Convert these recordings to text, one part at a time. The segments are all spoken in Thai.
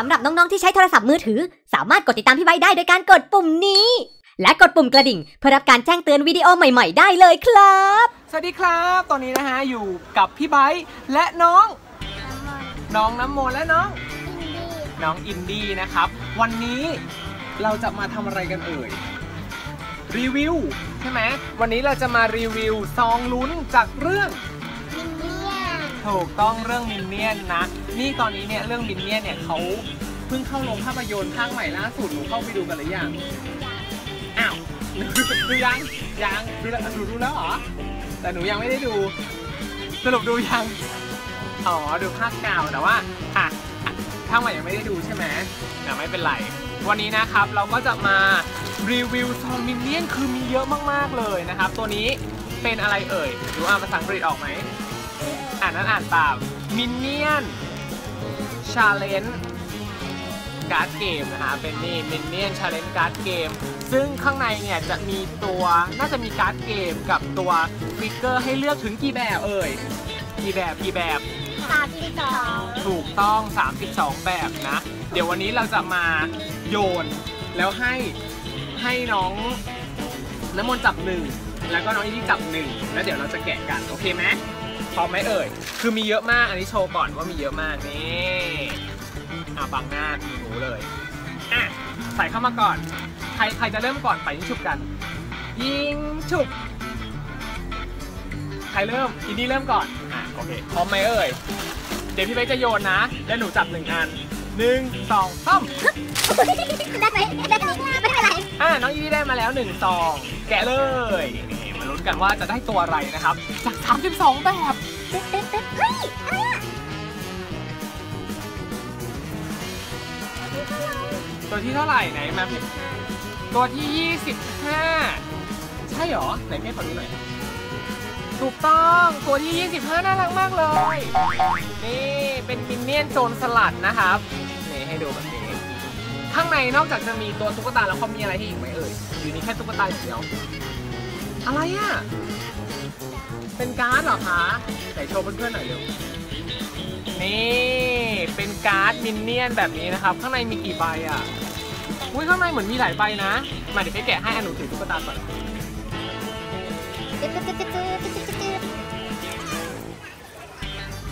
สำหรับน้องๆที่ใช้โทรศัพท์มือถือ สามารถกดติดตามพี่ไบค์ได้โดยการกดปุ่มนี้ และกดปุ่มกระดิ่ง เพื่อรับการแจ้งเตือนวิดีโอใหม่ๆ ได้เลยครับ สวัสดีครับ ตอนนี้นะฮะอยู่กับพี่ไบร์ทและน้อง น้องน้ำโมนและน้อง น้องอินดี้นะครับ วันนี้เราจะมาทำอะไรกันเอ่ย รีวิวใช่ไหมวันนี้เราจะมารีวิวซองลุ้นจากเรื่อง ถูกต้องเรื่องมินเนี่ยนนะ นี่ตอนนี้เนี่ยเรื่องมินเนี่ยนเนี่ยเขาเพิ่งเข้าโรงภาพยนตร์ภาคใหม่ล่าสุดหนูเข้าไปดูกันหรือยังอ้าวดูยังยังดูแล้วดูดูแล้วเหรอแต่หนูยังไม่ได้ดูสรุปดูยังอ๋อดูภาคเก่าแต่ว่าอะภาคใหม่ยังไม่ได้ดูใช่ไหมแต่ไม่เป็นไรวันนี้นะครับเราก็จะมารีวิวซองมินเนี่ยนคือมีเยอะมากๆเลยนะครับ ตัวนี้เป็นอะไรเอ่ยดูอ่านภาษาอังกฤษออกไหมานนั้นอ่านตามมินเนี่ยนชาเลนจ์การ์ดเกมนะฮะเป็นนี่มินเนี่ยนชาเลนจ์การ์ดเกมซึ่งข้างในเนี่ยจะมีตัวน่าจะมีการ์ดเกมกับตัวฟิกเกอร์ให้เลือกถึงกี่แบบเอ่ยกี่แบบกี่แบบสามสิบสองถูกต้อง 32 แบบนะ เดี๋ยววันนี้เราจะมาโยน แล้วให้ให้น้องน้ำมนต์จับหนึ่งแล้วก็น้องอีนี่จับหนึ่งแล้วเดี๋ยวเราจะแกะกัน โอเคไหมพ ร้อมไหมเอ่ย คือมีเยอะมาก อันนี้โชว์ก่อนว่ามีเยอะมากนี่อะบังหน้าทีหนูเลยอะใส่เข้ามาก่อน ใครใครจะเริ่มก่อนไปยิงฉุบกัน ยิงฉุบ ใครเริ่มอินนี่เริ่มก่อน อะโอเค พร้อมไหมเอ่ย เดี๋ยวพี่เบ๊กจะโยนนะ แล้วหนูจับหนึ่งอันหนึ่งสองสามได้ไหมได้แบบนี้ไม่เป็นไร อ่าน้องอีนี่ได้มาแล้วหนึ่งซองแกะเลยนี่มาลุ้น กันว่าจะได้ตัวอะไรนะครับ จาก 32 แบบตัวที่เท่าไหร่ไหนแมพตัวที่ 25 ใช่เหรอ ไหนพี่ขอดูหน่อยถูกต้องตัวที่ 25 น่ารักมากเลย นี่เป็นมินเนี่ยนโจรสลัดนะครับนี่ให้ดูแบบนี้ข้างในนอกจากจะมีตัวตุ๊กตาแล้วเขามีอะไรให้อีกไหมเอ่ยอยู่นี่แค่ตุ๊กตาอย่างเดียว อะไรอะ เป็นการ์ดเหรอคะไหนโชว์เพื่อนๆหน่อยเร็ว นี่ เป็นการ์ดมินเนี่ยนแบบนี้นะครับ ข้างในมีกี่ใบอะอุ้ยข้างในเหมือนมีหลายใบนะ มาเดี๋ยวให้แกะให้อนุถือตุ๊กตาก่อน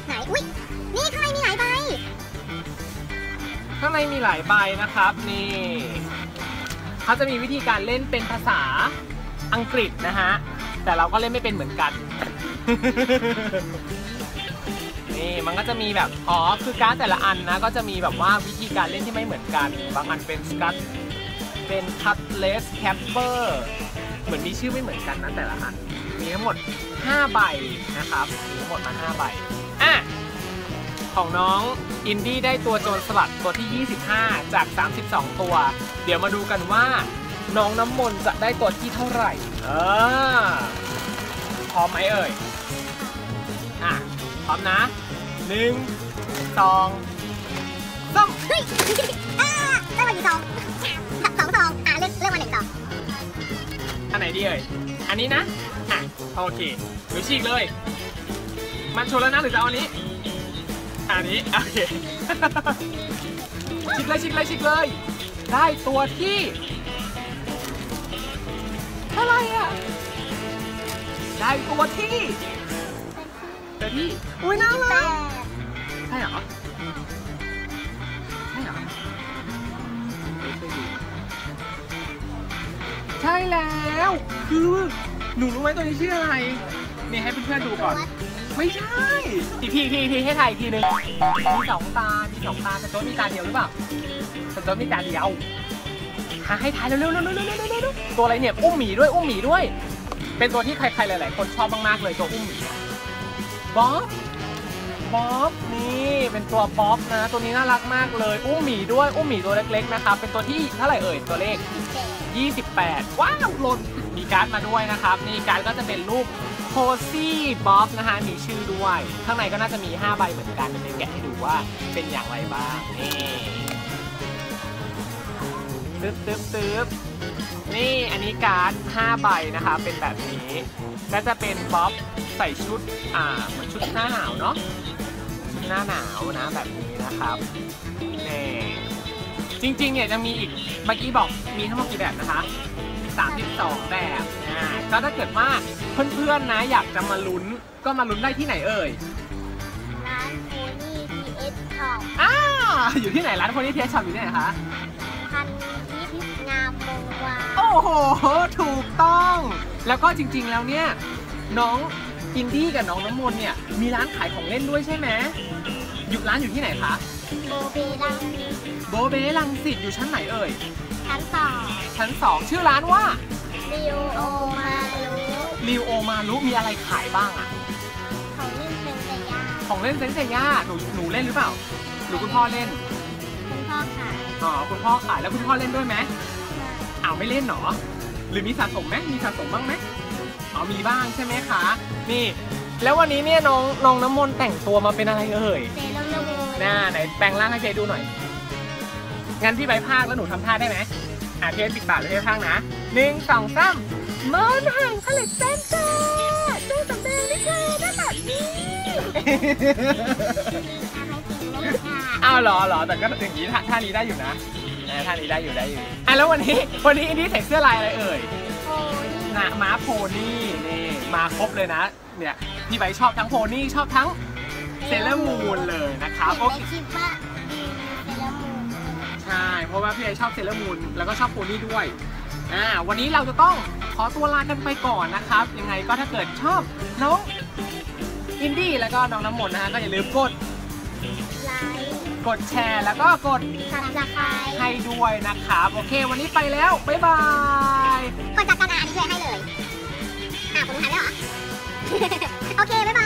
ไหนอุ้ยนี่ข้างในมีหลายใบ ข้างในมีหลายใบนะครับ นี่เขาจะมีวิธีการเล่นเป็นภาษา อังกฤษนะฮะ แต่เราก็เล่นไม่เป็นเหมือนกัน นี่มันก็จะมีแบบ อ๋อ คือการ์ดแต่ละอันนะ ก็จะมีแบบว่าวิธีการเล่นที่ไม่เหมือนกัน บางอันเป็นสกัตเป็นคัตเลสแคปเปอร์เหมือนมีชื่อไม่เหมือนกันนะแต่ละอัน มีทั้งหมด 5 ใบนะครับมีทั้งหมดมา5ใบ อะของน้องอินดี้ได้ตัวโจรสลัดตัวที่ 25 จาก 32 ตัว เดี๋ยวมาดูกันว่า น้องน้ำมนต์จะได้ตัวที่เท่าไหร่เออพร้อมไหมเอ่ย อะ พร้อมนะหนึ่งสองสามเฮ้ยอ่าได้มากี่ซองสองซองอ่าเลือกเลือกมาหนึ่งซองอันไหนดีเอ่ย อันนี้นะ อะ โอเคหรือฉีกเลย มันชนแล้วนะหรือจะเอาอันนี้ อันนี้ โอเคฉีกเลยฉีกเลยฉีกเลย ได้ตัวที่ เท่าไหร่อะ ได้ตัวที่ตัวที่อุ้ยน่าแปรักดใช่เหรอใช่เหรอใช่แล้วคือหนูรู้ไหมตัวนี้ชื่ออะไรนี่ให้เพื่อนๆดูก่อน ไม่ใช่อีกทีอีกทีอีกทีให้ถ่ายอีกทีหนึงมีสองตา มีสองตาแต่ตัวมีตาเดียวหรือเปล่าแต่ตัวมีตาเดียว หาให้ถ่ายเร็วๆๆๆๆตัวอะไรเนี่ยอุ้มหมีด้วยอุ้มหมีด้วย เป็นตัวที่ใครๆหลาย ๆ คนชอบมากๆเลยตัวอุ้มหมีบ๊อบบ๊อบนี่เป็นตัวบ๊อบนะ ตัวนี้น่ารักมากเลยอุ้มหมีด้วยอุ้มหมีตัวเล็ก ๆ นะครับเป็นตัวที่เท่าไหร่เอ่ยตัวเลข 28 ว้าวหล่นมีการ์ดมาด้วยนะครับนี่การ์ดก็จะเป็นรูปโคซี่บ๊อบนะฮะมีชื่อด้วย ข้างในก็น่าจะมี 5 ใบเหมือนกันเดี๋ยวแกะให้ดูว่าเป็นอย่างไรบ้างนี่ ตึ๊บตึ๊บตึ๊บนี่อันนี้การ์ด5ใบนะคะ เป็นแบบนี้ก็จะเป็นบ๊อบใส่ชุดอ่าเหมือนชุดหน้าหนาวเนาะชุดหน้าหนาวนะแบบนี้นะครับนี่จริงๆเนี่ยจะมีอีกเมื่อกี้บอกมีทั้งหมดกี่แบบนะคะ 32 แบบอ่าก็ถ้าเกิดว่าเพื่อนๆนะอยากจะมาลุ้นก็มาลุ้นได้ที่ไหนเอ่ยร้านโพนี่พีเอสช็อปอ่าอยู่ที่ไหนร้านคนนี้เทสช็อปอยู่ที่ไหนคะ โอ้โห ถูกต้อง แล้วก็จริงๆแล้วเนี่ย น้องอินดี้กับน้องน้ำมนต์เนี่ย มีร้านขายของเล่นด้วยใช่ไหมอยู่ร้านอยู่ที่ไหนคะ โบเบลังโบเบ้ลังสิตอยู่ชั้นไหนเอ่ย ชั้นสองชั้น2ชื่อร้านว่าริโอโอมารุริวโอมารุมีอะไรขายบ้างอะของเล่นเป็นไก่ย่างของเล่นเซนเซย่าหนูหนูเล่นหรือเปล่า หรือคุณพ่อเล่น คุณพ่อขาย อ๋อ คุณพ่อขายแล้วคุณพ่อเล่นด้วยไหม อ้าวไม่เล่นเหรอ หรือมีสะสมไหมมีสะสมบ้างไหมอ๋อมีบ้างใช่ไหมคะ นี่ แล้ววันนี้เนี่ยน้องน้องน้ำมนต์แต่งตัวมาเป็นอะไรเอ่ยเซรั่มละมุนหน้าไหนแปลงร่างให้เจดูหน่อย งั้นพี่ใบภาคแล้วหนูทำท่าได้ไหมอะเทสปิดปากเลยเทสภาคนะหนึ่งสองสามมอนแห่งผลิตเส้นจ้าจงสำเร็จลิเกได้แบบนี้ทำให้กินไม่ค่ะอ้าวเหรอเหรอแต่ก็อย่างนี้ท่าท่านี้ได้อยู่นะ เออท่านี้ได้อยู่ได้อยู่อะแล้ววันนี้วันนี้อินดี้ใส่เสื้อลายอะไรเอ่ยโอ้ยนะม้าโพนี่นี่มาครบเลยนะ เนี่ยพี่ใบชอบทั้งโพนี่ชอบทั้งเซเลอร์มูนเลยนะครับเห็นโอในเคคลิปว่ามีเซรั่มมูนใช่เพราะว่าพี่ใบชอบเซเลอร์มูนแล้วก็ชอบโพนี่ด้วยอ่าวันนี้เราจะต้องขอตัวลากันไปก่อนนะครับ ยังไงก็ถ้าเกิดชอบน้องอินดี้แล้วก็น้องน้ำมนต์นะฮะก็อย่าลืมกดไลค์ กดแชร์ แล้วก็กดสับสไครต์ให้ด้วยนะครับ โอเค วันนี้ไปแล้ว บ๊ายบายกดจัดการอ่านอันนี้ช่วยให้เลยอ่าผมทำได้เหรอ โอเค บ๊ายบาย